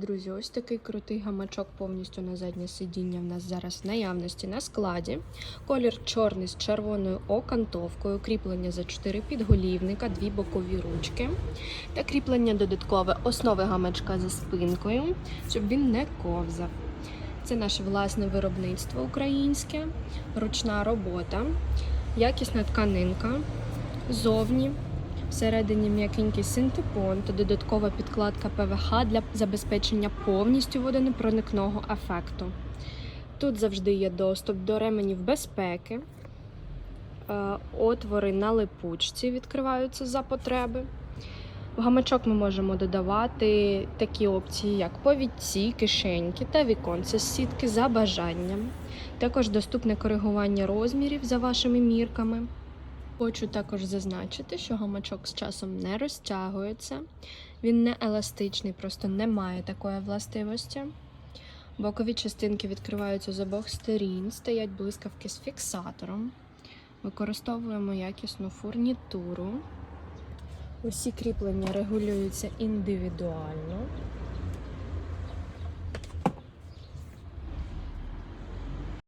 Друзі, ось такий крутий гамачок повністю на заднє сидіння в нас зараз в наявності на складі. Колір чорний з червоною окантовкою, кріплення за 4 підголівника, дві бокові ручки та кріплення додаткове основи гамачка за спинкою, щоб він не ковзав. Це наше власне виробництво українське, ручна робота, якісна тканинка, зовні Всередині м'якенький синтепон та додаткова підкладка ПВХ для забезпечення повністю водонепроникного ефекту. Тут завжди є доступ до ременів безпеки, Е, отвори на липучці відкриваються за потреби. В гамачок ми можемо додавати такі опції, як повідці, кишеньки та віконце з сітки за бажанням. Також доступне коригування розмірів за вашими мірками. Хочу також зазначити, що гамачок з часом не розтягується, він не еластичний, просто не має такої властивості. Бокові частинки відкриваються з обох сторін, стоять блискавки з фіксатором. Використовуємо якісну фурнітуру. Усі кріплення регулюються індивідуально.